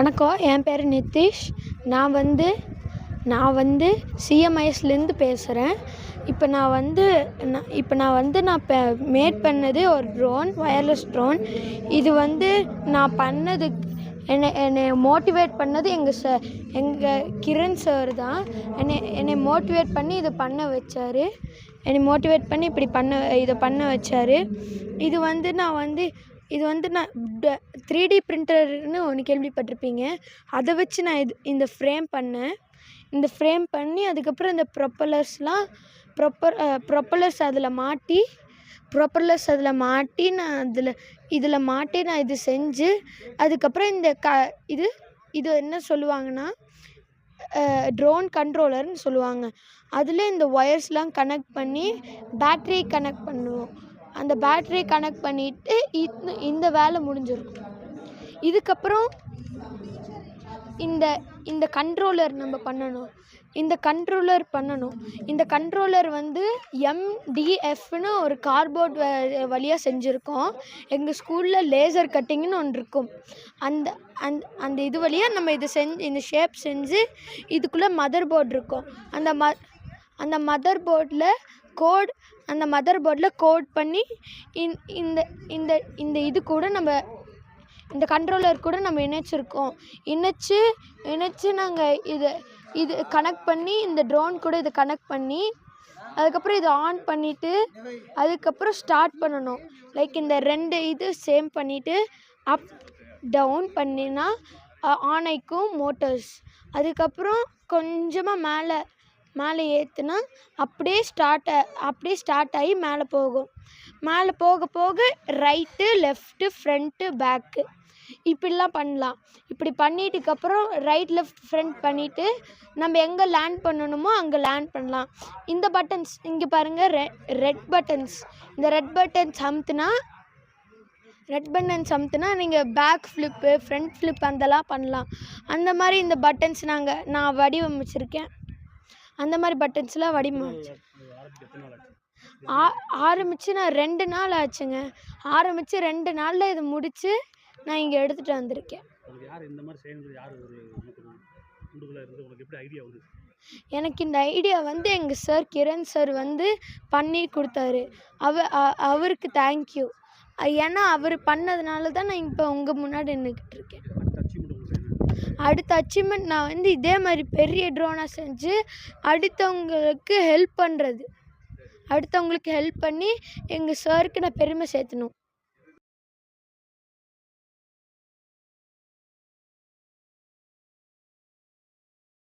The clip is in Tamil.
வணக்கம் என் பேர் நிதிஷ். நான் வந்து நான் வந்து சிஎம்ஐஎஸ்லேருந்து பேசுகிறேன் இப்போ நான் வந்து நான் இப்போ நான் வந்து நான் இப்போ மேட் பண்ணது ஒரு ட்ரோன் ஒயர்லெஸ் ட்ரோன் இது வந்து நான் பண்ணது என்னை என்னை மோட்டிவேட் பண்ணது எங்கள் ச எங்கள் கிரண் சார் தான். என்னை என்னை மோட்டிவேட் பண்ணி இதை பண்ண வச்சார். என்னை மோட்டிவேட் பண்ணி இப்படி பண்ண இதை பண்ண வச்சார். இது வந்து நான் வந்து இது வந்து நான் த்ரீ டி பிரிண்டர்னு ஒன்று கேள்விப்பட்டிருப்பீங்க. அதை வச்சு நான் இது இந்த ஃப்ரேம் பண்ணேன். இந்த ஃப்ரேம் பண்ணி அதுக்கப்புறம் இந்த ப்ரொப்பலர்ஸ்லாம் ப்ரொப்பர் ப்ரொப்பலர்ஸ் அதில் மாட்டி ப்ரொப்பலர்ஸ் அதில் மாட்டி நான் அதில் இதில் மாட்டி நான் இது செஞ்சு அதுக்கப்புறம் இந்த க இது இது என்ன சொல்லுவாங்கன்னா ட்ரோன் கண்ட்ரோலர்னு சொல்லுவாங்க. அதில் இந்த ஒயர்ஸ்லாம் கனெக்ட் பண்ணி பேட்ரி கனெக்ட் பண்ணுவோம். அந்த பேட்ரியை கனெக்ட் பண்ணிவிட்டு இந்த இந்த வேலை முடிஞ்சிருக்கும் இதுக்கப்புறம் இந்த இந்த கண்ட்ரோலர் நம்ம பண்ணணும். இந்த கண்ட்ரோலர் பண்ணணும். இந்த கண்ட்ரோலர் வந்து எம்டிஎஃப்னு ஒரு கார்போர்ட் வழியாக செஞ்சுருக்கோம். எங்கள் ஸ்கூலில் லேசர் கட்டிங்னு ஒன்று இருக்கும். அந்த அந்த அந்த இது வழியாக நம்ம இது செஞ்சு இந்த ஷேப் செஞ்சு இதுக்குள்ளே மதர் போர்டு இருக்கும். அந்த ம அந்த மதர் போர்டில் கோட் அந்த மதர் போர்டில் கோட் பண்ணி இந் இந்த இந்த இந்த இது கூட நம்ம இந்த கண்ட்ரோலர் கூட நம்ம இணைச்சிருக்கோம். இணைச்சி இணைச்சி நாங்கள் இதை இது கனெக்ட் பண்ணி இந்த ட்ரோன் கூட இதை கனெக்ட் பண்ணி அதுக்கப்புறம் இதை ஆன் பண்ணிவிட்டு அதுக்கப்புறம் ஸ்டார்ட் பண்ணணும். லைக் இந்த ரெண்டு இது சேம் பண்ணிவிட்டு அப் டவுன் பண்ணினா ஆன் ஆயிக்கும் மோட்டர்ஸ் அதுக்கப்புறம் கொஞ்சமாக மேலே மேலே ஏற்றுனா அப்படியே ஸ்டார்ட் அப்படியே ஸ்டார்ட் ஆகி மேலே போகும். மேலே போக போக ரைட்டு லெஃப்ட்டு ஃப்ரண்ட்டு பேக்கு இப்படிலாம் பண்ணலாம். இப்படி பண்ணிட்டுக்கப்புறம் ரைட் லெஃப்ட் ஃப்ரண்ட் பண்ணிவிட்டு நம்ம எங்கே லேண்ட் பண்ணணுமோ அங்கே லேண்ட் பண்ணலாம். இந்த பட்டன்ஸ் இங்கே பாருங்கள் ரெ ரெட் பட்டன்ஸ் இந்த ரெட் பட்டன்ஸ் அமுத்துனா ரெட் பட்டன்ஸ் அமுத்துனா நீங்கள் பேக் ஃப்ளிப்பு ஃப்ரண்ட் ஃப்ளிப் அதெல்லாம் பண்ணலாம். அந்த மாதிரி இந்த பட்டன்ஸ் நாங்கள் நான் வடிவமைச்சிருக்கேன். அந்த மாதிரி பட்டன்ஸ்லாம் வடிவமைச்சு ஆ ஆரம்பித்து நான் ரெண்டு நாள் ஆச்சுங்க. ஆரம்பித்து ரெண்டு நாளில் இதை முடித்து நான் இங்கே எடுத்துகிட்டு வந்திருக்கேன். எனக்கு இந்த ஐடியா வந்து எங்கள் சார் கிரண் சார் வந்து பண்ணி கொடுத்தாரு. அவ அவருக்கு தேங்க்யூ ஏன்னா அவர் பண்ணதுனால தான் நான் இப்போ உங்கள் முன்னாடி நின்றுக்கிட்டு இருக்கேன் அடுத்த அச்சீவ்மெண்ட் உங்களுக்கு செய்யணும் அடுத்த அச்சீவ்மெண்ட் நான் வந்து இதே மாதிரி பெரிய ட்ரோனாக செஞ்சு அடுத்தவங்களுக்கு ஹெல்ப் பண்ணுறது அடுத்தவங்களுக்கு ஹெல்ப் பண்ணி எங்கள் சாருக்கு நான் பெருமை சேர்த்தணும்.